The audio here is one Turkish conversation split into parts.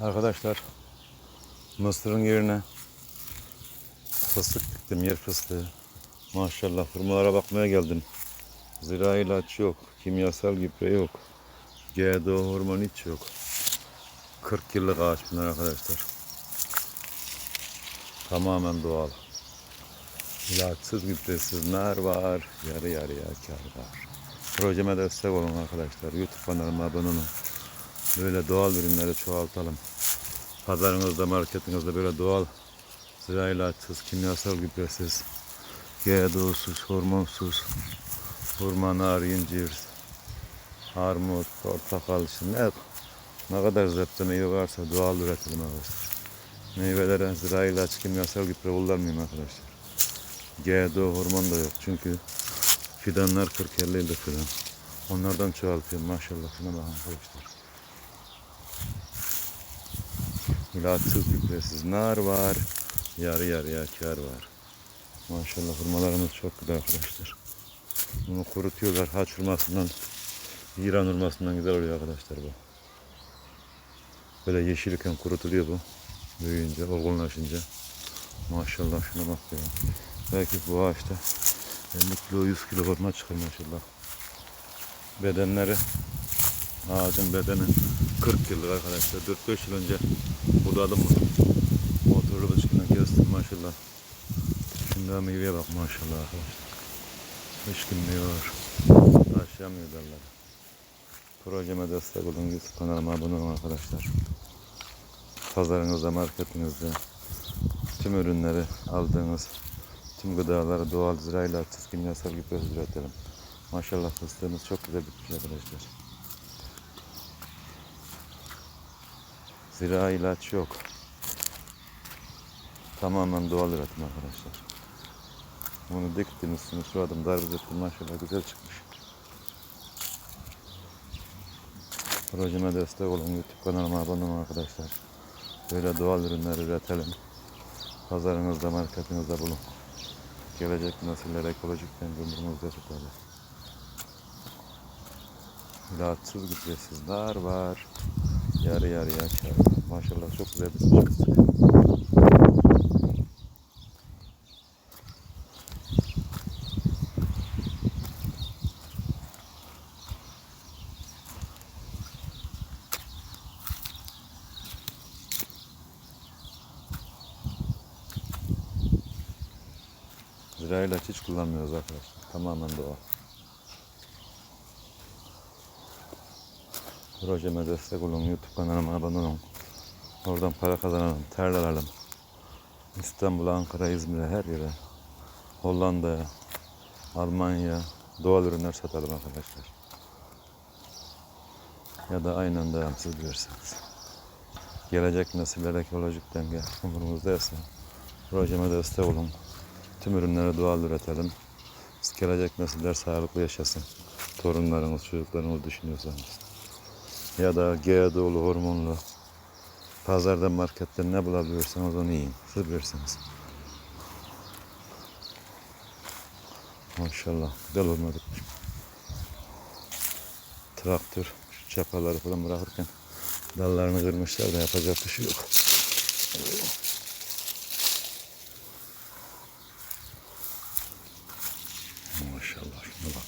Arkadaşlar mısırın yerine fıstık diktim yer fıstığı. Maşallah hurmalara bakmaya geldim. Zira ilaç yok, kimyasal gübre yok. GDO hormon hiç yok. 40 yıllık ağaç bunlar arkadaşlar. Tamamen doğal. İlaçsız gübresiz nar var. Yarı yarıya kar var. Projeme destek olun arkadaşlar. YouTube kanalıma abone olun. Böyle doğal ürünleri çoğaltalım. Pazarınızda, marketinizde böyle doğal zira ilaçsız, kimyasal gübresiz, GDO'suz, hormonsuz, hurma, nar, incir, armut, portakal, şimdi ne, ne kadar zepte meyve varsa doğal üretelim arkadaşlar. Meyvelere zira ilaç, kimyasal gübre kullanmayayım arkadaşlar. GDO hormon da yok çünkü fidanlar 40-50 yıllık fidan. Onlardan çoğaltıyorum maşallah şuna bakın arkadaşlar. İlaçsız gübresiz nar var. Yarı yarıya kar var. Maşallah hurmalarımız çok güzel arkadaşlar. Bunu kurutuyorlar haç hurmasından. İran hurmasından güzel oluyor arkadaşlar bu. Böyle yeşilken kurutuluyor bu. Büyüyünce, olgunlaşınca. Maşallah şuna bak ya. Belki bu ağaçta 50 kilo 100 kilo hurma çıkar maşallah. Bedenleri ağacın bedeni 40 yıllık arkadaşlar. 4-5 yıl önce budadım bunu. Motorlu bisikletle kestim maşallah. Şimdi ama meyveye bak maşallah arkadaşlar. Var. Taşıyamıyor derler. Projeme destek olun. YouTube kanalıma abone olun arkadaşlar. Pazarınızda, marketinizde tüm ürünleri aldığınız tüm gıdaları doğal zira ilaçsız kimyasal gübresiz üretelim. Maşallah fıstığımız çok güzel bitmiş arkadaşlar. Zira ilaç yok. Tamamen doğal üretim arkadaşlar. Bunu diktim üstünü suladım darbe ettim maşallah güzel çıkmış. Projeme destek olun YouTube kanalıma abone olun arkadaşlar. Böyle doğal ürünler üretelim. Pazarınızda marketinizde bulun. Gelecek nesillere ekolojik dengumurumuzda tutalım. İlaçsız gübresiz var. Yarı yarıya kar. Maşallah çok güzel bir fıstık. Zira ilaç hiç kullanmıyoruz arkadaşlar. Tamamen doğal. Projeme destek olun. YouTube kanalıma abone olun. Oradan para kazanalım, terler alalım. İstanbul'a, Ankara, İzmir'e, her yere. Hollanda'ya, Almanya doğal ürünler satalım arkadaşlar. Ya da aynen devam siz bilirsiniz. Gelecek nesillere ekolojik denge umurumuzdaysa projeme destek olun. Tüm ürünleri doğal üretelim. Gelecek nesiller sağlıklı yaşasın. Torunlarınız, çocuklarınız düşünüyorsanız. Ya da GDO'lu, hormonlu. Pazarda, markette ne bulabiliyorsanız onu yiyin. Siz bilirsiniz. Maşallah. Güzel olmadı. Traktör şu çapaları falan bırakırken dallarını kırmışlar da yapacak bir şey yok. Maşallah şuna bak.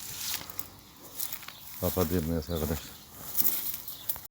Kapatıyorum arkadaşlar.